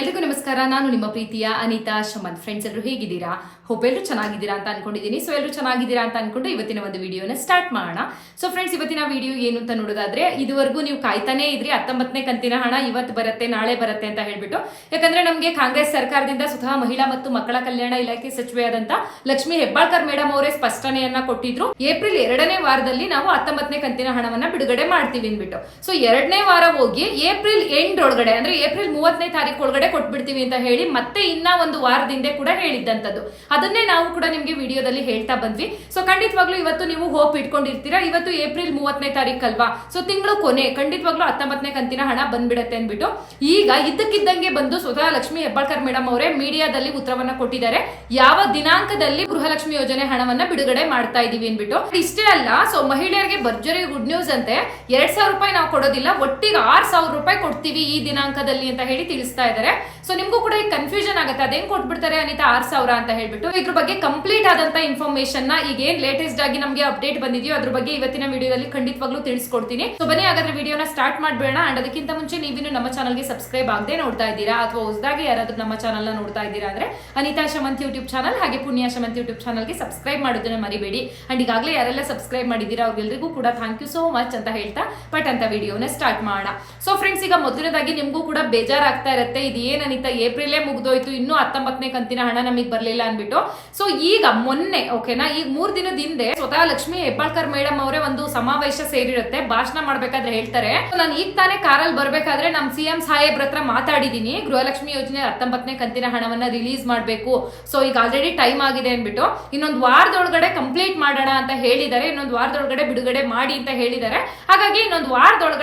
ಎಲ್ರಿಗೂ ನಮಸ್ಕಾರ, ನಾನು ನಿಮ್ಮ ಪ್ರೀತಿಯ ಅನಿತಾ ಶಮನ್. ಫ್ರೆಂಡ್ಸ್ ಎಲ್ಲರೂ ಹೇಗಿದ್ದೀರಾ? ಹೋಪ್ ಎಲ್ಲರೂ ಚೆನ್ನಾಗಿದ್ದೀರಾ ಅಂತ ಅನ್ಕೊಂಡಿದ್ದೀನಿ. ಸೊ ಎಲ್ಲರೂ ಚೆನ್ನಾಗಿದ್ದೀರಾ ಅಂತ ಅನ್ಕೊಂಡು ಇವತ್ತಿನ ಒಂದು ವಿಡಿಯೋನ ಸ್ಟಾರ್ಟ್ ಮಾಡೋಣ. ಸೊ ಫ್ರೆಂಡ್ಸ್ ಇವತ್ತಿನ ವಿಡಿಯೋ ಏನು ಅಂತ ನೋಡೋದಾದ್ರೆ, ಇದುವರೆಗೂ ನೀವು ಕಾಯ್ತಾನೆ ಇದ್ರಿ. ಹತ್ತೊಂಬತ್ತನೇ ಕಂತಿನ ಹಣ ಇವತ್ತು ಬರುತ್ತೆ, ನಾಳೆ ಬರುತ್ತೆ ಅಂತ ಹೇಳ್ಬಿಟ್ಟು. ಯಾಕಂದ್ರೆ ನಮಗೆ ಕಾಂಗ್ರೆಸ್ ಸರ್ಕಾರದಿಂದ ಸ್ವತಃ ಮಹಿಳಾ ಮತ್ತು ಮಕ್ಕಳ ಕಲ್ಯಾಣ ಇಲಾಖೆ ಸಚಿವೆಯಾದಂತ ಲಕ್ಷ್ಮಿ ಹೆಬ್ಬಾಳ್ಕರ್ ಮೇಡಮ್ ಅವರೇ ಸ್ಪಷ್ಟನೆಯನ್ನ ಕೊಟ್ಟಿದ್ರು. ಏಪ್ರಿಲ್ ಎರಡನೇ ವಾರದಲ್ಲಿ ನಾವು ಹತ್ತೊಂಬತ್ತನೇ ಕಂತಿನ ಹಣವನ್ನ ಬಿಡುಗಡೆ ಮಾಡ್ತೀವಿ ಅಂದ್ಬಿಟ್ಟು. ಸೊ ಎರಡನೇ ವಾರ ಹೋಗಿ ಏಪ್ರಿಲ್ ಎಂಡ್ ಒಳಗಡೆ ಅಂದ್ರೆ ಏಪ್ರಿಲ್ ಮೂವತ್ತನೇ ತಾರೀಕು ಒಳಗಡೆ ಕೊಟ್ಬಿಡ್ತೀವಿ ಅಂತ ಹೇಳಿ ಮತ್ತೆ ಇನ್ನ ಒಂದು ವಾರದಿಂದ ಕೂಡ ಹೇಳಿದ್ದಂಥದ್ದು ಅದನ್ನೇ ನಾವು ಕೂಡ ನಿಮಗೆ ವಿಡಿಯೋದಲ್ಲಿ ಹೇಳ್ತಾ ಬಂದ್ವಿ. ಸೊ ಖಂಡಿತವಾಗ್ಲೂ ಇವತ್ತು ನೀವು ಹೋಪ್ ಇಟ್ಕೊಂಡಿರ್ತೀರಾ? ಇವತ್ತು ಏಪ್ರಿಲ್ ಮೂವತ್ತನೇ ತಾರೀಕು ಅಲ್ವಾ ಸೊ ತಿಂಗಳು ಕೊನೆ, ಖಂಡಿತವಾಗ್ಲೂ ಹತ್ತೊಂಬತ್ತನೇ ಕಂತಿನ ಹಣ ಬಂದ್ಬಿಡತ್ತೆ ಅಂದ್ಬಿಟ್ಟು. ಈಗ ಇದ್ದಕ್ಕಿದ್ದಂಗೆ ಬಂದು ಸ್ವತಃ ಲಕ್ಷ್ಮಿ ಹೆಬ್ಬಾಳ್ಕರ್ ಮೇಡಮ್ ಅವರೇ ಮೀಡಿಯಾದಲ್ಲಿ ಉತ್ತರವನ್ನ ಕೊಟ್ಟಿದ್ದಾರೆ. ಯಾವ ದಿನಾಂಕದಲ್ಲಿ ಗೃಹಲಕ್ಷ್ಮಿ ಯೋಜನೆ ಹಣವನ್ನ ಬಿಡುಗಡೆ ಮಾಡ್ತಾ ಇದೀವಿ ಅಂದ್ಬಿಟ್ಟು. ಇಷ್ಟೇ ಅಲ್ಲ ಸೊ ಮಹಿಳೆಯರಿಗೆ ಭರ್ಜರಿ ಗುಡ್ ನ್ಯೂಸ್ ಅಂತೆ, ಎರಡ್ ಸಾವಿರ ರೂಪಾಯಿ ನಾವು ಕೊಡೋದಿಲ್ಲ, ಒಟ್ಟಿಗೆ ಆರ್ ಸಾವಿರ ರೂಪಾಯಿ ಕೊಡ್ತೀವಿ ಈ ದಿನಾಂಕದಲ್ಲಿ ಅಂತ ಹೇಳಿ ತಿಳಿಸ್ತಾ ಇದ್ದಾರೆ. ಸೊ ನಿಮ್ಗೂ ಕೂಡ ಈ ಕನ್ಫ್ಯೂಷನ್ ಆಗುತ್ತೆ. ಅದೇನ್ ಕೊಟ್ಬಿಡ್ತಾರೆ ಅನಿತಾ ಆರ್ ಸಾವಿರ ಅಂತ ಹೇಳ್ಬಿಟ್ಟು. ಇದ್ರ ಬಗ್ಗೆ ಕಂಪ್ಲೀಟ್ ಆದಂತ ಇನ್ಫಾರ್ಮೇಶನ್ನ ಈಗ ಏನ್ ಲೇಟೆಸ್ಟ್ ಆಗಿ ನಮಗೆ ಅಪ್ಡೇಟ್ ಬಂದಿದೆಯೋ ಅದ್ರ ಬಗ್ಗೆ ಇವತ್ತಿನ ವಿಡಿಯೋದಲ್ಲಿ ಖಂಡಿತವಾಗ್ಲೂ ತಿಳಿಸ್ಕೊಡ್ತೀನಿ. ಸೊ ಬನ್ನಿ, ಹಾಗಾದ್ರೆ ವಿಡಿಯೋನ ಸ್ಟಾರ್ಟ್ ಮಾಡ್ಬೇಡ ಅಂಡ್ ಅದಕ್ಕಿಂತ ಮುಂಚೆ ನೀವಿನ್ನು ನಮ್ಮ ಚಾನಲ್ಗೆ ಸಬ್ಸ್ಕ್ರೈಬ್ ಆಗದೆ ನೋಡ್ತಾ ಇದ್ದೀರಾ? ಅಥವಾ ಹೊಸದಾಗಿ ಯಾರಾದ್ರೂ ನಮ್ಮ ಚಾನಲ್ನ ನೋಡ್ತಾ ಇದ್ದೀರಾ ಅಂದ್ರೆ ಅನಿತಾ ಶಮಂತ್ ಯೂಟ್ಯೂಬ್ ಚಾನಲ್ ಹಾಗೆ ಪುಣ್ಯ ಶಮಂತ್ ಯೂಟ್ಯೂಬ್ ಚಾನಲ್ಗೆ ಸಬ್ಸ್ಕ್ರೈಬ್ ಮಾಡೋದನ್ನ ಮರಿಬೇಡಿ. ಅಂಡ್ ಈಗಾಗಲೇ ಯಾರೆಲ್ಲ ಸಬ್ಸ್ಕ್ರೈಬ್ ಮಾಡಿದ್ದೀರಾ ಅವ್ರಿಗೆಲ್ರಿಗೂ ಕೂಡ ಥ್ಯಾಂಕ್ ಯು ಸೋ ಮಚ್ ಅಂತ ಹೇಳ್ತಾ ಬಟ್ ಅಂತ ವಿಡಿಯೋನ ಸ್ಟಾರ್ಟ್ ಮಾಡೋಣ. ಸೊ ಫ್ರೆಂಡ್ಸ್ ಈಗ ಮೊದಲನೇದಾಗಿ ನಿಮಗೂ ಕೂಡ ಬೇಜಾರಾಗ್ತಾ ಇರುತ್ತೆ. ಇದು ಏನನಿತ ಏಪ್ರಿಲೇ ಮುಗ್ದೋಯ್ತು, ಇನ್ನೂ ಹತ್ತೊಂಬತ್ತನೇ ಕಂತಿನ ಹಣ ನಮಗೆ ಬರಲಿಲ್ಲ ಅಂದ್ಬಿಟ್ಟು. ಸೊ ಈಗ ಮೊನ್ನೆ ಓಕೆನಾ ಈಗ ಮೂರ್ ದಿನದ ಹಿಂದೆ ಸ್ವತಃ ಲಕ್ಷ್ಮಿ ಹೆಬ್ಬಾಳ್ಕರ್ ಮೇಡಮ್ ಅವರೇ ಒಂದು ಸಮಾವೇಶ ಸೇರಿರುತ್ತೆ. ಭಾಷಣ ಮಾಡ್ಬೇಕಾದ್ರೆ ಹೇಳ್ತಾರೆ. ನಾನು ಈಗ ತಾನೇ ಕಾರಲ್ಲಿ ಬರ್ಬೇಕಾದ್ರೆ ನಮ್ ಸಿ ಎಂ ಸಾಹೇಬ್ರ ಹತ್ರ ಮಾತಾಡಿದೀನಿ. ಗೃಹಲಕ್ಷ್ಮಿ ಯೋಜನೆ ಹತ್ತೊಂಬತ್ತನೇ ಕಂತಿನ ಹಣವನ್ನ ರಿಲೀಸ್ ಮಾಡಬೇಕು. ಸೊ ಈಗ ಆಲ್ರೆಡಿ ಟೈಮ್ ಆಗಿದೆ ಅನ್ಬಿಟ್ಟು ಇನ್ನೊಂದು ವಾರದೊಳಗಡೆ ಕಂಪ್ಲೀಟ್ ಮಾಡೋಣ ಅಂತ ಹೇಳಿದ್ದಾರೆ. ಇನ್ನೊಂದು ವಾರದೊಳಗಡೆ ಬಿಡುಗಡೆ ಮಾಡಿ ಅಂತ ಹೇಳಿದ್ದಾರೆ. ಹಾಗಾಗಿ ಇನ್ನೊಂದು ವಾರದೊಳಗಡೆ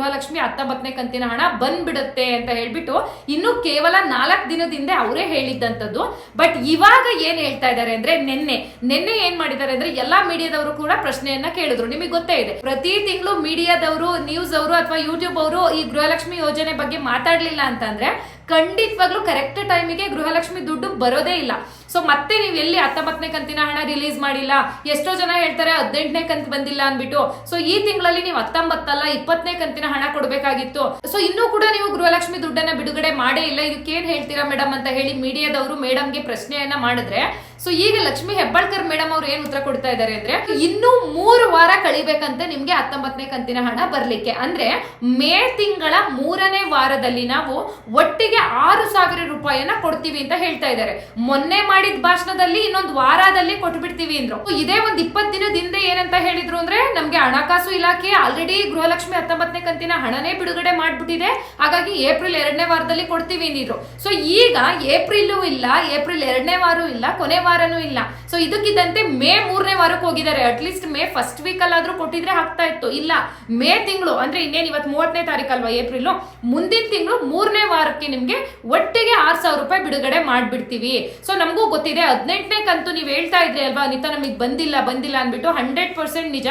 ಗೃಹಲಕ್ಷ್ಮಿ ಹತ್ತೊಂಬತ್ತನೇ ಕಂತಿನ ಹಣ ಬಂದ್ಬಿಡುತ್ತೆ ಅಂತ ಹೇಳ್ಬಿಟ್ಟು ಇನ್ನು ಕೇವಲ ನಾಲ್ಕು ದಿನದಿಂದ ಅವರೇ ಹೇಳಿದ್ದಂಥದ್ದು. ಬಟ್ ಇವಾಗ ಏನ್ ಹೇಳ್ತಾ ಇದ್ದಾರೆ ಅಂದ್ರೆ ನಿನ್ನೆ ನಿನ್ನೆ ಏನ್ ಮಾಡಿದ್ದಾರೆ ಅಂದ್ರೆ ಎಲ್ಲಾ ಮೀಡಿಯಾದವರು ಕೂಡ ಪ್ರಶ್ನೆಯನ್ನ ಕೇಳಿದ್ರು. ನಿಮಗೆ ಗೊತ್ತೇ ಇದೆ. ಪ್ರತಿ ತಿಂಗಳು ಮೀಡಿಯಾದವರು ನ್ಯೂಸ್ ಅವರು ಅಥವಾ ಯೂಟ್ಯೂಬ್ ಅವರು ಈ ಗೃಹಲಕ್ಷ್ಮಿ ಯೋಜನೆ ಬಗ್ಗೆ ಮಾತಾಡ್ಲಿಲ್ಲ ಅಂತಂದ್ರೆ ಖಂಡಿತವಾಗ್ಲೂ ಕರೆಕ್ಟ್ ಟೈಮಿಗೆ ಗೃಹಲಕ್ಷ್ಮಿ ದುಡ್ಡು ಬರೋದೇ ಇಲ್ಲ. ಸೊ ಮತ್ತೆ ನೀವು ಎಲ್ಲಿ ಹತ್ತೊಂಬತ್ತನೇ ಕಂತಿನ ಹಣ ರಿಲೀಸ್ ಮಾಡಿಲ್ಲ, ಎಷ್ಟೋ ಜನ ಹೇಳ್ತಾರೆ ಹದಿನೆಂಟನೇ ಕಂತು ಬಂದಿಲ್ಲ ಅಂದ್ಬಿಟ್ಟು. ಸೊ ಈ ತಿಂಗಳಲ್ಲಿ ನೀವು ಹತ್ತೊಂಬತ್ತಲ್ಲ ಇಪ್ಪತ್ತನೇ ಕಂತಿನ ಹಣ ಕೊಡಬೇಕಾಗಿತ್ತು. ಸೊ ಇನ್ನೂ ಕೂಡ ನೀವು ಗೃಹಲಕ್ಷ್ಮಿ ದುಡ್ಡನ್ನ ಬಿಡುಗಡೆ ಮಾಡೇ ಇಲ್ಲ. ಇದಕ್ಕೆ ಏನ್ ಹೇಳ್ತೀರಾ ಮೇಡಮ್ ಅಂತ ಹೇಳಿ ಮೀಡಿಯಾದವರು ಮೇಡಮ್ಗೆ ಪ್ರಶ್ನೆಯನ್ನ ಮಾಡಿದ್ರೆ ಸೊ ಈಗ ಲಕ್ಷ್ಮಿ ಹೆಬ್ಬಾಳ್ಕರ್ ಮೇಡಮ್ ಅವ್ರು ಏನ್ ಉತ್ತರ ಕೊಡ್ತಾ ಇದ್ದಾರೆ ಅಂದ್ರೆ, ಇನ್ನು ಮೂರು ವಾರ ಕಳಿಬೇಕಂತೆ ನಿಮ್ಗೆ ಹತ್ತೊಂಬತ್ತನೇ ಕಂತಿನ ಹಣ ಬರ್ಲಿಕ್ಕೆ. ಅಂದ್ರೆ, ಮೇ ತಿಂಗಳ ಮೂರನೇ ವಾರದಲ್ಲಿ ನಾವು ಒಟ್ಟಿಗೆ ಆರು ಸಾವಿರ ರೂಪಾಯಿಯನ್ನ ಕೊಡ್ತೀವಿ ಅಂತ ಹೇಳ್ತಾ ಇದ್ದಾರೆ ಮೊನ್ನೆ ಮಾಡಿದ ಭಾಷಣದಲ್ಲಿ ಇನ್ನೊಂದು ವಾರದಲ್ಲಿ ಕೊಟ್ಬಿಡ್ತೀವಿ ಅಂದ್ರು. ಇದೇ ಒಂದ್ ದಿನದ ಹಿಂದೆ ಏನಂತ ಹೇಳಿದ್ರು ಅಂದ್ರೆ, ನಮ್ಗೆ ಹಣಕಾಸು ಇಲಾಖೆ ಆಲ್ರೆಡಿ ಗೃಹಲಕ್ಷ್ಮಿ ಹತ್ತೊಂಬತ್ತನೇ ಕಂತಿನ ಹಣನೇ ಬಿಡುಗಡೆ ಮಾಡ್ಬಿಟ್ಟಿದೆ. ಹಾಗಾಗಿ ಏಪ್ರಿಲ್ ಎರಡನೇ ವಾರದಲ್ಲಿ ಕೊಡ್ತೀವಿ ಅಂದಿದ್ರು ಸೊ ಈಗ ಏಪ್ರಿಲ್ ಇಲ್ಲ, ಏಪ್ರಿಲ್ ಎರಡನೇ ವಾರ ಇಲ್ಲ, ಕೊನೆ ವಾರನೂ ಇಲ್ಲ. ಸೊ ಇದಕ್ಕಿದ್ದಂತೆ ಮೇ ಮೂರನೇ ವಾರಕ್ಕೆ ಹೋಗಿದ್ದಾರೆ. At least May first week ಅಲ್ಲಾದ್ರೂ ಕೊಟ್ಟಿದ್ರೆ ಆಗ್ತಾ ಇತ್ತು. ಇಲ್ಲ, ಮೇ ತಿಂಗಳು, ಅಂದ್ರೆ ಇನ್ನೇನು ಇವತ್ತು ಮೂವತ್ತನೇ ತಾರೀಕು ಅಲ್ವಾ ಏಪ್ರಿಲ್? ಮುಂದಿನ ತಿಂಗಳು ಮೂರನೇ ವಾರಕ್ಕೆ ನಿಮ್ಗೆ ಒಟ್ಟಿಗೆ ಆರ್ ಸಾವಿರ ರೂಪಾಯಿ ಬಿಡುಗಡೆ ಮಾಡಿಬಿಡ್ತೀವಿ. ಸೊ ನಮಗೂ ಗೊತ್ತಿದೆ, ಹದಿನೆಂಟನೇ ಕಂತು ನೀವು ಹೇಳ್ತಾ ಇದ್ರಿ ಅಲ್ವಾ, ಅನಿತಾ ನಮಗೆ ಬಂದಿಲ್ಲ ಬಂದಿಲ್ಲ ಅನ್ಬಿಟ್ಟು ಹಂಡ್ರೆಡ್ ಪರ್ಸೆಂಟ್ ನಿಜ.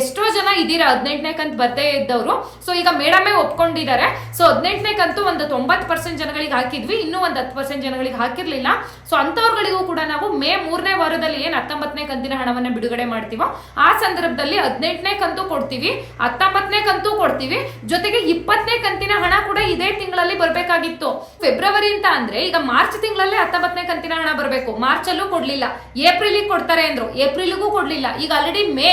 ಎಷ್ಟೋ ಜನ ಇದೀರಾ ಹದಿನೆಂಟನೇ ಕಂತು ಬರ್ತೇ ಇದ್ದವರು. ಸೊ ಈಗ ಮೇಡಮೇ ಒಪ್ಕೊಂಡಿದ್ದಾರೆ. ಸೊ ಹದಿನೆಂಟನೇ ಕಂತು ಒಂದು ತೊಂಬತ್ತು ಪರ್ಸೆಂಟ್ ಜನಗಳಿಗೆ ಹಾಕಿದ್ವಿ, ಇನ್ನೂ ಒಂದು ಹತ್ತು ಪರ್ಸೆಂಟ್ ಜನಗಳಿಗೆ ಹಾಕಿರ್ಲಿಲ್ಲ. ಸೊ ಅಂತವ್ರಗಳಿಗೂ ಕೂಡ ನಾವು ಮೇ ಮೂರನೇ ವಾರದಲ್ಲಿ ಏನ್ ಹತ್ತೊಂಬತ್ತನೇ ಕಂತಿನ ಹಣವನ್ನ ಬಿಡುಗಡೆ ಮಾಡ್ತೀವೋ, ಆ ಸಂದರ್ಭದಲ್ಲಿ ಹದಿನೆಂಟನೇ ಕಂತು ಕೊಡ್ತೀವಿ, ಹತ್ತೊಂಬತ್ತನೇ ಕಂತು ಕೊಡ್ತೀವಿ, ಜೊತೆಗೆ ಇಪ್ಪತ್ತನೇ ಕಂತಿನ ಹಣ ಕೂಡ ಇದೇ ತಿಂಗಳಲ್ಲಿ ಬರಬೇಕಾಗಿತ್ತು. ಫೆಬ್ರವರಿ ಅಂತ ಅಂದ್ರೆ ಈಗ ಮಾರ್ಚ್ ತಿಂಗಳಲ್ಲೇ ಹತ್ತೊಂಬತ್ತನೇ ಕಂತಿನ ಹಣ ಬರಬೇಕು. ಮಾರ್ಚ್ ಅಲ್ಲೂ ಕೊಡ್ಲಿಲ್ಲ. ಏಪ್ರಿಲ್ ಕೊಡ್ತಾರೆ ಅಂದ್ರು. ಏಪ್ರಿಲ್ಗೂ ಕೊಡ್ಲಿಲ್ಲ. ಈಗ ಆಲ್ರೆಡಿ ಮೇ.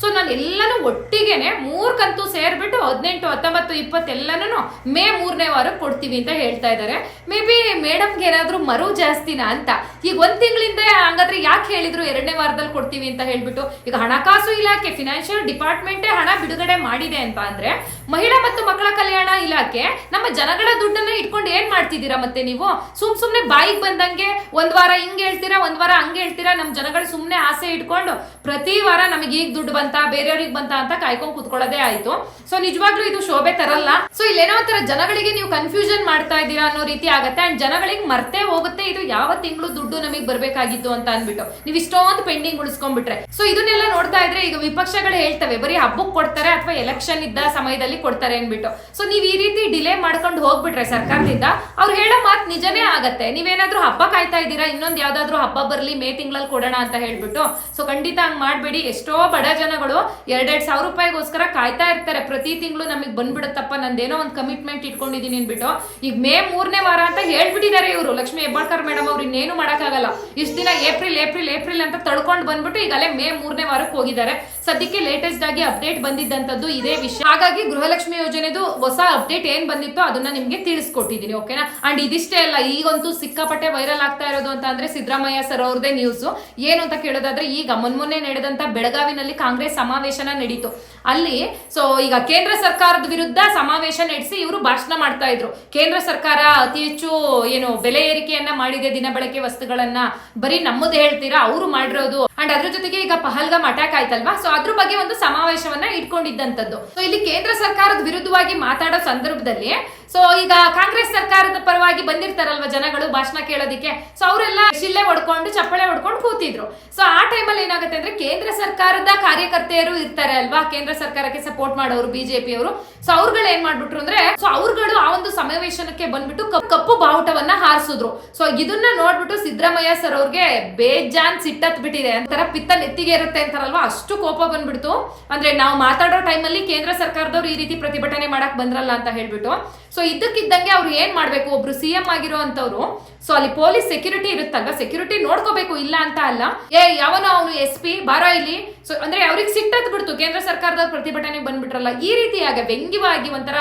ಸೊ ನಾನು ಎಲ್ಲನೂ ಒಟ್ಟಿಗೆನೆ ಮೂರ್ ಕಂತು ಸೇರ್ಬಿಟ್ಟು ಹದಿನೆಂಟು, ಹತ್ತೊಂಬತ್ತು ಇಪ್ಪತ್ತೆಲ್ಲನೂ ಮೇ ಮೂರನೇ ವಾರಕ್ಕೆ ಕೊಡ್ತೀವಿ ಅಂತ ಹೇಳ್ತಾ ಇದ್ದಾರೆ ಮೇ ಬಿ ಮೇಡಮ್ಗೆ ಏನಾದ್ರೂ ಮರು ಜಾಸ್ತಿನಾ ಅಂತ. ಈಗ ಒಂದ್ ತಿಂಗಳಿಂದ ಹಂಗಾದ್ರೆ ಯಾಕೆ ಹೇಳಿದ್ರು ಎರಡನೇ ವಾರದಲ್ಲಿ ಕೊಡ್ತೀವಿ ಅಂತ ಹೇಳ್ಬಿಟ್ಟು. ಈಗ ಹಣಕಾಸು ಇಲಾಖೆ ಫಿನಾನ್ಷಿಯಲ್ ಡಿಪಾರ್ಟ್ಮೆಂಟೇ ಹಣ ಬಿಡುಗಡೆ ಮಾಡಿದೆ ಅಂತ ಅಂದ್ರೆ ಮಹಿಳಾ ಮತ್ತು ಮಕ್ಕಳ ಕಲ್ಯಾಣ ಇಲಾಖೆ, ನಮ್ಮ ಜನಗಳ ದುಡ್ಡನ್ನ ಇಟ್ಕೊಂಡು ಏನ್ ಮಾಡ್ತಿದ್ದೀರಾ ಮತ್ತೆ ನೀವು? ಸುಮ್ ಸುಮ್ನೆ ಬಾಯಿಗೆ ಬಂದಂಗೆ ಒಂದ್ ವಾರ ಹಿಂಗ್ ಹೇಳ್ತೀರಾ, ಒಂದ್ ವಾರ ಹಂಗೆ ಹೇಳ್ತೀರಾ, ನಮ್ ಜನಗಳು ಸುಮ್ನೆ ಆಸೆ ಇಟ್ಕೊಂಡು ಪ್ರತಿ ವಾರ ನಮಗೆ ಈಗ ದುಡ್ಡು ಬಂತ, ಬೇರೆಯವ್ರಿಗೆ ಬಂತ ಅಂತ ಕಾಯ್ಕೊಂಡ್ ಕುತ್ಕೊಳ್ಳೋದೇ ಆಯ್ತು. ಸೊ ನಿಜವಾಗ್ಲೂ ಇದು ಶೋಭೆ ತರಲ್ಲ. ಸೊ ಇಲ್ಲೇನೋ ತರ ಜನಗಳಿಗೆ ನೀವು ಕನ್ಫ್ಯೂಷನ್ ಮಾಡ್ತಾ ಇದ್ದೀರಾ ಅನ್ನೋ ರೀತಿ ಆಗತ್ತೆ. ಅಂಡ್ ಜನಗಳಿಗೆ ಮರ್ತೇ ಹೋಗುತ್ತೆ. ಇದು ಯಾವ ತಿಂಗಳು ದುಡ್ಡು ನಮಗೆ ಬರ್ಬೇಕಾಗಿತ್ತು ಅಂತ ಅನ್ಬಿಟ್ಟು ನೀವು ಇಷ್ಟೊಂದು ಪೆಂಡಿಂಗ್ ಉಳಿಸ್ಕೊಂಡ್ಬಿಟ್ರೆ. ಸೊ ಇದನ್ನೆಲ್ಲ ನೋಡ್ತಾ ಇದ್ರೆ ಈಗ ವಿಪಕ್ಷಗಳು ಹೇಳ್ತವೆ, ಬರೀ ಹಬ್ಬಕ್ಕೆ ಕೊಡ್ತಾರೆ ಅಥವಾ ಎಲೆಕ್ಷನ್ ಇದ್ದ ಸಮಯದಲ್ಲಿ ಕೊಡ್ತಾರೆ ಅನ್ಬಿಟ್ಟು ಸೊ ನೀವು ಈ ರೀತಿ ಡಿಲೇ ಮಾಡ್ಕೊಂಡು ಹೋಗ್ಬಿಟ್ರೆ ಸರ್ಕಾರದಿಂದ, ಅವ್ರು ಹೇಳೋ ಮಾತು ನಿಜನೇ ಆಗತ್ತೆ. ನೀವೇನಾದ್ರೂ ಹಬ್ಬ ಕಾಯ್ತಾ ಇದ್ದೀರಾ? ಇನ್ನೊಂದು ಯಾವ್ದಾದ್ರು ಹಬ್ಬ ಬರ್ಲಿ, ಮೇ ತಿಂಗಳಲ್ಲಿ ಕೊಡೋಣ ಅಂತ ಹೇಳ್ಬಿಟ್ಟು. ಸೊ ಖಂಡಿತ ಹಂಗ್ ಮಾಡಬೇಡಿ. ಎಷ್ಟೋ ಬಡ ಜನಗಳು ಎರಡೆರಡು ಸಾವಿರ ರೂಪಾಯಿಗೋಸ್ಕರ ಕಾಯ್ತಾ ಇರ್ತಾರೆ. ಪ್ರತಿ ತಿಂಗಳು ನಮಗೆ ಬಂದ್ಬಿಡುತ್ತಪ್ಪ. ನಂದೇನೋ ಒಂದು ಕಮಿಟ್ಮೆಂಟ್ ಇಟ್ಕೊಂಡಿದೀನಿ ಅನ್ಬಿಟ್ಟು ಈಗ ಮೇ ಮೂರನೇ ವಾರ ಅಂತ ಹೇಳ್ಬಿಟ್ಟಿದ್ದಾರೆ ಇವರು. ಲಕ್ಷ್ಮಿ ಹೆಬ್ಬಾಳ್ಕರ್ ಮೇಡಮ್ ಅವ್ರು ಇನ್ನೇನು ಮಾಡೋಕ್ಕಾಗಲ್ಲ. ಇಷ್ಟು ದಿನ ಏಪ್ರಿಲ್ ಏಪ್ರಿಲ್ ಏಪ್ರಿಲ್ ಅಂತ ತಳ್ಕೊಂಡು ಬಂದ್ಬಿಟ್ಟು ಈಗಲೇ ಮೇ ಮೂರನೇ ವಾರಕ್ಕೆ ಹೋಗಿದ್ದಾರೆ. ಸದ್ಯಕ್ಕೆ ಲೇಟೆಸ್ಟ್ ಆಗಿ ಅಪ್ಡೇಟ್ ಬಂದಿದ್ದಂಥದ್ದು ಇದೇ ವಿಷಯ. ಹಾಗಾಗಿ ಗೃಹಲಕ್ಷ್ಮಿ ಯೋಜನೆದು ಹೊಸ ಅಪ್ಡೇಟ್ ಏನ್ ಬಂದಿತ್ತು ಅದನ್ನ ನಿಮ್ಗೆ ತಿಳಿಸ್ಕೊಟ್ಟಿದ್ದೀನಿ ಓಕೆನಾ ಅಂಡ್ ಇದಿಷ್ಟೇ ಅಲ್ಲ, ಈಗಂತೂ ಸಿಕ್ಕಾಪಟ್ಟೆ ವೈರಲ್ ಆಗ್ತಾ ಇರೋದು ಅಂತ ಅಂದ್ರೆ ಸಿದ್ದರಾಮಯ್ಯ ಸರ್ ಅವ್ರದೇ ನ್ಯೂಸ್ ಏನು ಅಂತ ಕೇಳೋದಾದ್ರೆ, ಈಗ ಮೊನ್ನೆ ನಡೆದಂತ ಬೆಳಗಾವಿನಲ್ಲಿ ಕಾಂಗ್ರೆಸ್ ಸಮಾವೇಶನ ನಡೀತು. ಅಲ್ಲಿ ಸೊ ಈಗ ಕೇಂದ್ರ ಸರ್ಕಾರದ ವಿರುದ್ಧ ಸಮಾವೇಶ ನಡೆಸಿ ಇವರು ಭಾಷಣ ಮಾಡ್ತಾ ಇದ್ರು. ಕೇಂದ್ರ ಸರ್ಕಾರ ಅತಿ ಹೆಚ್ಚು, ಏನು, ಬೆಲೆ ಏರಿಕೆಯನ್ನ ಮಾಡಿದೆ, ದಿನ ಬಳಕೆ ವಸ್ತುಗಳನ್ನ. ಬರೀ ನಮ್ಮದು ಹೇಳ್ತೀರಾ, ಅವರು ಮಾಡಿರೋದು. ಅಂಡ್ ಅದ್ರ ಜೊತೆಗೆ ಈಗ ಪಹಲ್ಗಾಮ್ ಅಟ್ಯಾಕ್ ಆಯ್ತಲ್ವಾ? ಸೊ ಅದ್ರ ಬಗ್ಗೆ ಒಂದು ಸಮಾವೇಶವನ್ನ ಇಟ್ಕೊಂಡಿದ್ದಂಥದ್ದು ಸೊ ಇಲ್ಲಿ ಕೇಂದ್ರ ಸರ್ಕಾರದ ವಿರುದ್ಧವಾಗಿ ಮಾತಾಡೋ ಸಂದರ್ಭದಲ್ಲಿ ಸೊ ಈಗ ಕಾಂಗ್ರೆಸ್ ಸರ್ಕಾರದ ಪರವಾಗಿ ಬಂದಿರ್ತಾರಲ್ವ ಜನಗಳು ಭಾಷಣ ಕೇಳೋದಿಕ್ಕೆ? ಸೊ ಅವರೆಲ್ಲ ಶಿಲ್ಲೆ ಹೊಡ್ಕೊಂಡು, ಚಪ್ಪಳೆ ಹೊಡ್ಕೊಂಡು ಕೂತಿದ್ರು. ಸೊ ಆ ಟೈಮಲ್ಲಿ ಏನಾಗುತ್ತೆ ಅಂದ್ರೆ ಕೇಂದ್ರ ಸರ್ಕಾರದ ಕಾರ್ಯಕರ್ತೆಯರು ಇರ್ತಾರೆ ಅಲ್ವಾ? ಕೇಂದ್ರ ಸರ್ಕಾರಕ್ಕೆ ಸಪೋರ್ಟ್ ಮಾಡೋರು ಬಿಜೆಪಿ ಅವರು ಸೊ ಅವ್ರುಗಳು ಏನ್ ಮಾಡ್ಬಿಟ್ರು ಅಂದ್ರೆ ಸೊ ಅವ್ರುಗಳು ಆ ಒಂದು ಸಮಾವೇಶನಕ್ಕೆ ಬಂದ್ಬಿಟ್ಟು ಕಪ್- ಕಪ್ಪು ಬಾವುಟವನ್ನ ಹಾರಿಸಿದ್ರು. ಸೊ ಇದನ್ನ ನೋಡ್ಬಿಟ್ಟು ಸಿದ್ದರಾಮಯ್ಯ ಸರ್ ಅವ್ರಿಗೆ ಬೇಜಾನ್ ಸಿಟ್ಟತ್ ಬಿಟ್ಟಿದೆ. ಅಂತರ ಪಿತ್ತ ನೆತ್ತಿಗೆ ಇರುತ್ತೆ ಅಂತಾರಲ್ವಾ? ಅಷ್ಟು ಕೋಪ ಬಂದ್ಬಿಡ್ತು. ಅಂದ್ರೆ ನಾವು ಮಾತಾಡೋ ಟೈಮಲ್ಲಿ ಕೇಂದ್ರ ಸರ್ಕಾರದವ್ರು ಈ ರೀತಿ ಪ್ರತಿಭಟನೆ ಮಾಡಕ್ ಬಂದ್ರಲ್ಲ ಅಂತ ಹೇಳ್ಬಿಟ್ಟು. ಸೊ ಇದಕ್ಕಿದ್ದಂಗೆ ಅವ್ರು ಏನ್ ಮಾಡ್ಬೇಕು? ಒಬ್ರು ಸಿ ಎಂ ಆಗಿರೋ ಅಂತವ್ರು ಸೊ ಅಲ್ಲಿ ಪೊಲೀಸ್ ಸೆಕ್ಯೂರಿಟಿ ಇರುತ್ತಲ್ವಾ? ಸೆಕ್ಯೂರಿಟಿ ನೋಡ್ಕೋಬೇಕು, ಇಲ್ಲ ಅಂತ ಅಲ್ಲ. ಏ, ಯಾವನೋ ಅವನು ಎಸ್ ಪಿ ಬಾರೋ ಇಲ್ಲಿ. ಸೊ ಅಂದ್ರೆ ಅವ್ರಿಗೆ ಸಿಟ್ಟತ್ ಬಿಡ್ತು. ಕೇಂದ್ರ ಸರ್ಕಾರದ ಪ್ರತಿಭಟನೆ ಬಂದ್ಬಿಟ್ರಲ್ಲ, ಈ ರೀತಿಯಾಗಿ ವ್ಯಂಗ್ಯವಾಗಿ ಒಂಥರ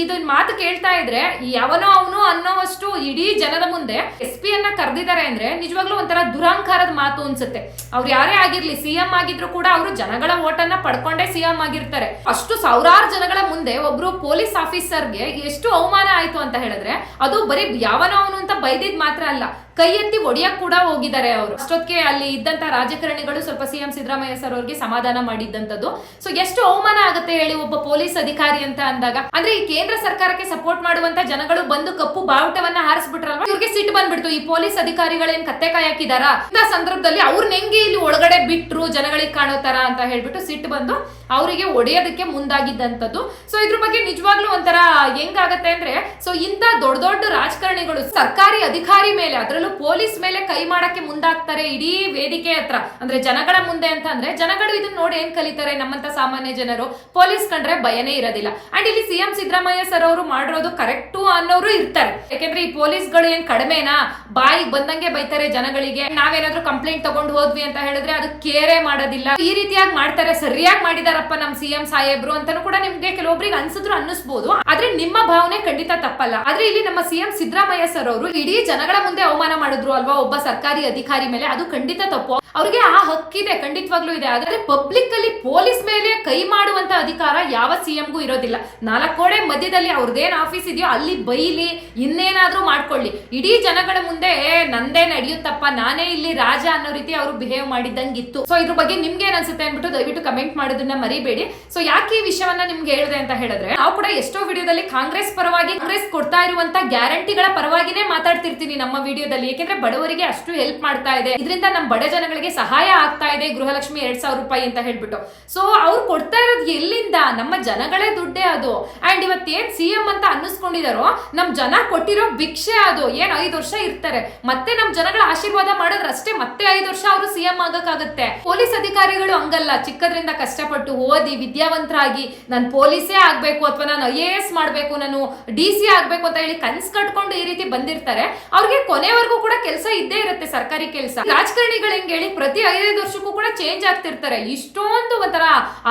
ಇದನ್ನ ಮಾತು ಕೇಳ್ತಾ ಇದ್ರೆ, ಯಾವನೋ ಅವನು ಅನ್ನೋವಷ್ಟು ಇಡೀ ಜನದ ಮುಂದೆ ಎಸ್ ಪಿ ಅನ್ನ ಕರೆದಿದ್ದಾರೆ ಅಂದ್ರೆ ನಿಜವಾಗ್ಲೂ ಒಂಥರ ದುರಹಂಕಾರದ ಮಾತು ಅನ್ಸುತ್ತೆ. ಅವ್ರು ಯಾರೇ ಆಗಿರ್ಲಿ ಸಿಎಂ ಆಗಿದ್ರು ಕೂಡ ಅವರು ಜನಗಳ ಓಟನ್ನ ಪಡ್ಕೊಂಡೇ ಸಿಎಂ ಆಗಿರ್ತಾರೆ. ಅಷ್ಟು ಸಾವಿರಾರು ಜನಗಳ ಮುಂದೆ ಒಬ್ರು ಪೊಲೀಸ್ ಆಫೀಸರ್ಗೆ ಎಷ್ಟು ಅವಮಾನ ಆಯ್ತು ಅಂತ ಹೇಳಿದ್ರೆ, ಅದು ಬರೀ ಯಾವನೋ ಅವನು ಅಂತ ಬೈದಿದ್ ಮಾತ್ರ ಅಲ್ಲ ಕೈ ಎತ್ತಿ ಒಡೆಯಕ್ ಕೂಡ ಹೋಗಿದ್ದಾರೆ ಅವರು. ಅಷ್ಟೊತ್ತಿಗೆ ಅಲ್ಲಿ ಇದ್ದಂತ ರಾಜಕಾರಣಿಗಳು ಸ್ವಲ್ಪ ಸಿಎಂ ಸಿದ್ದರಾಮಯ್ಯ ಸರ್ ಅವರಿಗೆ ಸಮಾಧಾನ ಮಾಡಿದ್ದಂತದ್ದು. ಸೊ ಎಷ್ಟು ಅವಮಾನ ಆಗುತ್ತೆ ಹೇಳಿ ಒಬ್ಬ ಪೊಲೀಸ್ ಅಧಿಕಾರಿ ಅಂತ ಅಂದಾಗ. ಅಂದ್ರೆ ಈ ಕೇಂದ್ರ ಸರ್ಕಾರಕ್ಕೆ ಸಪೋರ್ಟ್ ಮಾಡುವಂತ ಜನಗಳು ಬಂದು ಕಪ್ಪು ಬಾವುಟವನ್ನ ಹಾರಿಸ್ಬಿಟ್ರಲ್ವಾ? ಇವ್ರಿಗೆ ಸಿಟ್ಟು ಬಂದ್ಬಿಡ್ತು. ಈ ಪೊಲೀಸ್ ಅಧಿಕಾರಿಗಳೇನ್ ಕತ್ತೆ ಹಾಕಿದಾರ? ಇಂಥ ಸಂದರ್ಭದಲ್ಲಿ ಅವ್ರನ್ನ ಹೆಂಗೆ ಇಲ್ಲಿ ಒಳಗಡೆ ಬಿಟ್ರು ಜನಗಳಿಗೆ ಕಾಣೋ ತರ ಅಂತ ಹೇಳ್ಬಿಟ್ಟು ಸಿಟ್ಟು ಬಂದು ಅವರಿಗೆ ಒಡೆಯೋದಕ್ಕೆ ಮುಂದಾಗಿದ್ದಂಥದ್ದು ಸೊ ಇದ್ರ ಬಗ್ಗೆ ನಿಜವಾಗ್ಲೂ ಒಂಥರ ಹೆಂಗಾಗತ್ತೆ ಅಂದ್ರೆ ಸೊ ಇಂಥ ದೊಡ್ಡ ದೊಡ್ಡ ರಾಜಕಾರಣಿಗಳು ಸರ್ಕಾರಿ ಅಧಿಕಾರಿ ಮೇಲೆ, ಅದರಲ್ಲೂ ಪೊಲೀಸ್ ಮೇಲೆ ಕೈ ಮಾಡಕ್ಕೆ ಮುಂದಾಗ್ತಾರೆ ಇಡೀ ವೇದಿಕೆ ಹತ್ರ. ಅಂದ್ರೆ ಜನಗಳ ಮುಂದೆ ಅಂತ ಅಂದ್ರೆ ಜನಗಳು ಇದನ್ನ ನೋಡಿ ಏನ್ ಕಲಿತಾರೆ ನಮ್ಮಂತ ಸಾಮಾನ್ಯ ಜನರು? ಪೊಲೀಸ್ ಕಂಡ್ರೆ ಭಯನೇ ಇರೋದಿಲ್ಲ. ಅಂಡ್ ಇಲ್ಲಿ ಸಿಎಂ ಸಿದ್ದರಾಮಯ್ಯ ಸರ್ ಅವರು ಮಾಡಿರೋದು ಕರೆಕ್ಟು ಅನ್ನೋರು ಇರ್ತಾರೆ. ಯಾಕೆಂದ್ರೆ ಈ ಪೊಲೀಸ್ಗಳು ಏನ್ ಕಡಿಮೆನಾ? ಬಾಯಿಗೆ ಬಂದಂಗೆ ಬೈತಾರೆ ಜನಗಳಿಗೆ. ನಾವೇನಾದ್ರೂ ಕಂಪ್ಲೇಂಟ್ ತಗೊಂಡು ಹೋದ್ವಿ ಅಂತ ಹೇಳಿದ್ರೆ ಅದು ಕೇರೆ ಮಾಡೋದಿಲ್ಲ. ಈ ರೀತಿಯಾಗಿ ಮಾಡ್ತಾರೆ, ಸರಿಯಾಗಿ ಮಾಡಿದಾರಪ್ಪ ನಮ್ ಸಿಎಂ ಸಾಹೇಬ್ರು ಅಂತಾನು ಕೂಡ ನಿಮ್ಗೆ ಕೆಲವೊಬ್ರಿಗೆ ಅನ್ಸಿದ್ರು ಅನ್ನಿಸ್ಬೋದು. ಆದ್ರೆ ನಿಮ್ಮ ಭಾವನೆ ಖಂಡಿತ ತಪ್ಪಲ್ಲ. ಆದ್ರೆ ಇಲ್ಲಿ ನಮ್ಮ ಸಿಎಂ ಸಿದ್ದರಾಮಯ್ಯ ಸರ್ ಅವರು ಇಡೀ ಜನಗಳ ಮುಂದೆ ಅವಮಾನ ಮಾಡಿದ್ರು ಅಲ್ವಾ ಒಬ್ಬ ಸರ್ಕಾರಿ ಅಧಿಕಾರಿ ಮೇಲೆ? ಅದು ಖಂಡಿತ ತಪ್ಪು. ಅವ್ರಿಗೆ ಆ ಹಕ್ಕಿದೆ ಖಂಡಿತವಾಗ್ಲೂ ಇದೆ. ಆದ್ರೆ ಪಬ್ಲಿಕ್ ಅಲ್ಲಿ ಪೊಲೀಸ್ ಮೇಲೆ ಕೈ ಮಾಡುವಂತ ಅಧಿಕಾರ ಯಾವ ಸಿಎಂಗೂ ಇರೋದಿಲ್ಲ. ನಾಲ್ಕು ಗೋಡೆ ಮಧ್ಯದಲ್ಲಿ ಅವ್ರದ್ದೇನ್ ಆಫೀಸ್ ಇದೆಯೋ ಅಲ್ಲಿ ಬೈಲಿ ಇನ್ನೇನಾದ್ರೂ ಮಾಡ್ಕೊಳ್ಳಿ. ಇಡೀ ಜನಗಳ ಮುಂದೆ "ಏ, ನಂದೇ ನಡೆಯುತ್ತಪ್ಪ, ನಾನೇ ಇಲ್ಲಿ ರಾಜ ಅನ್ನೋ ರೀತಿ ಅವರು ಬಿಹೇವ್ ಮಾಡಿದ್ದಂಗಿತ್ತು. ಸೊ ಇದ್ರ ಬಗ್ಗೆ ನಿಮ್ಗೆ ಏನ್ ಅನ್ಸುತ್ತೆ ಅಂದ್ಬಿಟ್ಟು ದಯವಿಟ್ಟು ಕಮೆಂಟ್ ಮಾಡೋದನ್ನ ಮರಿಬೇಡಿ. ಸೊ ಯಾಕೆ ಈ ವಿಷಯವನ್ನ ನಿಮ್ಗೆ ಹೇಳಿದೆ ಅಂತ ಹೇಳಿದ್ರೆ, ನಾವು ಕೂಡ ಎಷ್ಟೋ ವಿಡಿಯೋದಲ್ಲಿ ಕಾಂಗ್ರೆಸ್ ಪರವಾಗಿ ಕಾಂಗ್ರೆಸ್ ಕೊಡ್ತಾ ಇರುವಂತ ಗ್ಯಾರಂಟಿಗಳ ಪರವಾಗಿನೇ ಮಾತಾಡ್ತಿರ್ತೀನಿ ನಮ್ಮ ವಿಡಿಯೋದಲ್ಲಿ. ಏಕೆಂದ್ರೆ ಬಡವರಿಗೆ ಅಷ್ಟು ಹೆಲ್ಪ್ ಮಾಡ್ತಾ ಇದೆ. ಇದರಿಂದ ನಮ್ಮ ಬಡ ಜನಗಳಿಗೆ ಸಹಾಯ ಆಗ್ತಾ ಇದೆ ಗೃಹಲಕ್ಷ್ಮಿ ಎರಡ್ ಸಾವಿರ ರೂಪಾಯಿ ಅಂತ ಹೇಳ್ಬಿಟ್ಟು. ಸೊ ಅವ್ರು ಕೊಡ್ತಾ ಇರೋದು ಎಲ್ಲಿಂದ? ನಮ್ಮ ಜನಗಳೇ ದುಡ್ಡೇ ಅದು. ಅಂಡ್ ಇವತ್ತೇನ್ ಸಿಎಂ ಅಂತ ಅನ್ನಿಸ್ಕೊಂಡಿದಾರೋ, ನಮ್ ಜನ ಕೊಟ್ಟಿರೋ ಭಿಕ್ಷೆ ಅದು. ಏನ್ ಐದು ವರ್ಷ ಇರ್ತಾರೆ. ಮತ್ತೆ ನಮ್ ಜನಗಳ ಆಶೀರ್ವಾದ ಮಾಡಿದ್ರಷ್ಟೇ ಮತ್ತೆ ಐದು ವರ್ಷ ಅವರು ಸಿಎಂ ಆಗಕ್ಕಾಗತ್ತೆ. ಪೊಲೀಸ್ ಅಧಿಕಾರಿಗಳು ಹಂಗಲ್ಲ. ಚಿಕ್ಕದ್ರಿಂದ ಕಷ್ಟಪಟ್ಟು ಓದಿ ವಿದ್ಯಾವಂತರಾಗಿ ನಾನು ಪೊಲೀಸೇ ಆಗ್ಬೇಕು ಅಥವಾ ನಾನು ಐ ಎ ಎಸ್ ಮಾಡ್ಬೇಕು, ನಾನು ಡಿ ಸಿ ಆಗ್ಬೇಕು ಅಂತ ಹೇಳಿ ಕನ್ಸ್ ಕಟ್ಕೊಂಡು ಈ ರೀತಿ ಬಂದಿರ್ತಾರೆ. ಅವ್ರಿಗೆ ಕೊನೆವರೆಗೂ ಕೂಡ ಕೆಲಸ ಇದ್ದೇ ಇರುತ್ತೆ ಸರ್ಕಾರಿ ಕೆಲಸ. ರಾಜಕಾರಣಿಗಳು ಹೆಂಗ್ ಹೇಳಿ ಪ್ರತಿ ಐದೈದು ವರ್ಷಕ್ಕೂ ಕೂಡ ಚೇಂಜ್ ಆಗ್ತಿರ್ತಾರೆ. ಇಷ್ಟೊಂದು ಒಂಥರ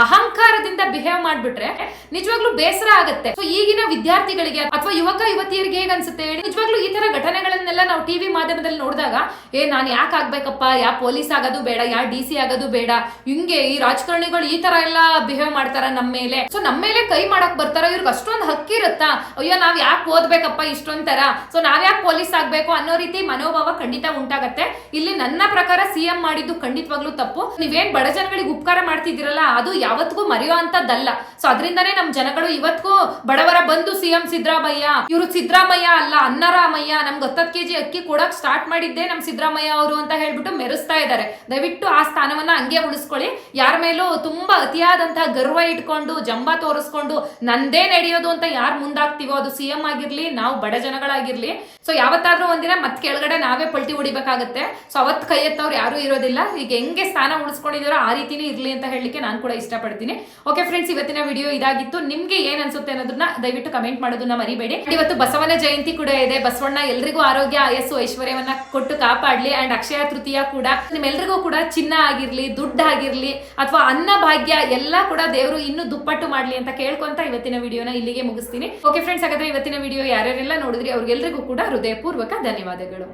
ಅಹಂಕಾರದಿಂದ ಬಿಹೇವ್ ಮಾಡ್ಬಿಟ್ರೆ ನಿಜವಾಗ್ಲೂ ಬೇಸರ ಆಗುತ್ತೆ. ಸೊ ಈಗಿನ ವಿದ್ಯಾರ್ಥಿಗಳಿಗೆ ಅಥವಾ ಯುವಕ, ಯುವತಿಯರಿಗೆ ಹೇಗನ್ಸುತ್ತೆ ಹೇಳಿ? ನಿಜವಾಗ್ಲೂ ಈ ತರ ಘಟನೆಗಳನ್ನೆಲ್ಲ ನಾವು ಟಿವಿ ಮಾಧ್ಯಮದಲ್ಲಿ ನೋಡಿದಾಗ, ಏ, ನಾನು ಯಾಕೆ ಆಗ್ಬೇಕಪ್ಪ? ಯಾ ಪೊಲೀಸ್ ಆಗೋದು ಬೇಡ, ಯಾ ಡಿ ಸಿ ಆಗೋದು ಬೇಡ. ಹಿಂಗೆ ಈ ರಾಜಕಾರಣಿಗಳು ಈ ತರ ಎಲ್ಲ ಬಿಹೇವ್ ಮಾಡ್ತಾರ ನಮ್ಮ ಮೇಲೆ. ಸೊ ನಮ್ಮ ಮೇಲೆ ಕೈ ಮಾಡಕ್ ಬರ್ತಾರ, ಇವ್ರಿಗೆ ಅಷ್ಟೊಂದು ಹಕ್ಕಿರುತ್ತಾ ಅಯ್ಯೋ, ನಾವ್ ಯಾಕೆ ಓದ್ಬೇಕಪ್ಪ ಇಷ್ಟೊಂದ್ ತರ? ಸೊ ನಾವ್ ಯಾಕೆ ಪೊಲೀಸ್ ಆಗ್ಬೇಕು? ಅನ್ನೋ ರೀತಿ ಮನೋಭಾವ ಖಂಡಿತ ಉಂಟಾಗತ್ತೆ. ಇಲ್ಲಿ ನನ್ನ ಪ್ರಕಾರ ಸಿಎಂ ಮಾಡಿದ್ದು ಖಂಡಿತವಾಗ್ಲೂ ತಪ್ಪು. ನೀವೇನ್ ಬಡ ಜನಗಳಿಗೆ ಉಪಕಾರ ಮಾಡ್ತಿದ್ದೀರಲ್ಲ, ಅದು ಯಾವತ್ತಿಗೂ ಮರೆಯೋ ಅಂತದ್ದಲ್ಲ ಸೊ ಅದರಿಂದಾನೇ ನಮ್ ಜನಗಳು ಇವತ್ತಿಗೂ ಬಡವರ ಬಂದು ಸಿಎಂ ಸಿದ್ದರಾಮಯ್ಯ, ಇವರು ಸಿದ್ದರಾಮಯ್ಯ ಅಲ್ಲ ಅನ್ನರಾಮಯ್ಯ ನಮ್ಗೆ ಹತ್ತತ್ತು ಕೆಜಿ ಅಕ್ಕಿ ಕೊಡಕ್ ಸ್ಟಾರ್ಟ್ ಮಾಡಿದ್ದೆ ನಮ್ಮ ಸಿದ್ದರಾಮಯ್ಯ ಅವರು ಅಂತ ಹೇಳ್ಬಿಟ್ಟು ಮೆರೆಸ್ತಾ ಇದ್ದಾರೆ. ದಯವಿಟ್ಟು ಆ ಸ್ಥಾನವನ್ನ ಹಂಗೆ ಉಳಿಸ್ಕೊಳ್ಳಿ. ಯಾರ ಮೇಲೂ ತುಂಬಾ ಅತಿಯಾದಂತಹ ಗರ್ವ ಇಟ್ಕೊಂಡು, ಜಂಬ ತೋರಿಸ್ಕೊಂಡು, ನಂದೇ ನಡೆಯೋದು ಅಂತ ಯಾರು ಮುಂದಾಗ್ತೀವೋ ಅದು ಸಿ ಎಂ ಆಗಿರ್ಲಿ, ನಾವು ಬಡ ಜನಗಳಾಗಿರ್ಲಿ. ಸೊ ಯಾವತ್ತಾದ್ರೂ ಒಂದಿನ ಮತ್ ಕೆಳಗಡೆ ನಾವೇ ಪಲ್ಟಿ ಹೊಡಿಬೇಕಾಗುತ್ತೆ. ಸೊ ಅವತ್ ಕೈ ಎತ್ತವ್ರು ಯಾರು ಇರೋದಿಲ್ಲ. ಈಗ ಹೆಂಗೆ ಸ್ಥಾನ ಉಳಿಸ್ಕೊಂಡಿದಾರೋ ಆ ರೀತಿನೇ ಇರ್ಲಿ ಅಂತ ಹೇಳಲಿಕ್ಕೆ ನಾನು ಕೂಡ ಇಷ್ಟಪಡ್ತೀನಿ. ಓಕೆ ಫ್ರೆಂಡ್ಸ್ ಇವತ್ತಿನ ವಿಡಿಯೋ ಇದಾಗಿತ್ತು. ನಿಮ್ಗೆ ಏನ್ ಅನ್ಸುತ್ತೆ ಅನ್ನೋದನ್ನ ದಯವಿಟ್ಟು ಕಮೆಂಟ್ ಮಾಡೋದನ್ನ ಮರಿಬೇಡಿ. ಇವತ್ತು ಬಸವನ ಜಯಂತಿ ಕೂಡ ಇದೆ. ಬಸವಣ್ಣ ಎಲ್ರಿಗೂ ಆರೋಗ್ಯ, ಆಯಸ್ಸು, ಐಶ್ವರ್ಯವನ್ನ ಕೊಟ್ಟು ಕಾಪಾಡ್ಲಿ ಅಂಡ್ ಅಕ್ಷಯ ತೃತೀಯ ಕೂಡ ನಿಮ್ಮೆಲ್ರಿಗೂ ಕೂಡ ಚಿನ್ನ ಆಗಿರ್ಲಿ, ದುಡ್ಡು ಆಗಿರ್ಲಿ ಅಥವಾ ಅನ್ನ ಭಾಗ್ಯ ಎಲ್ಲ ಕೂಡ ದೇವರು ಇನ್ನೂ ದುಪ್ಪಟ್ಟು ಮಾಡ್ಲಿ ಅಂತ ಕೇಳ್ಕೊಂತ ಇವತ್ತಿನ ವಿಡಿಯೋನ ಇಲ್ಲಿಗೆ ಮುಗಿಸ್ತೀನಿ. ಓಕೆ ಫ್ರೆಂಡ್ಸ್ ಹಾಗಾದ್ರೆ ಇವತ್ತಿನ ವಿಡಿಯೋ ಯಾರ್ಯಾರೆಲ್ಲ ನೋಡಿದ್ರಿ ಅವ್ರಿಗೆಲ್ರಿಗೂ ಕೂಡ ಹೃದಯಪೂರ್ವಕ ಧನ್ಯವಾದಗಳು.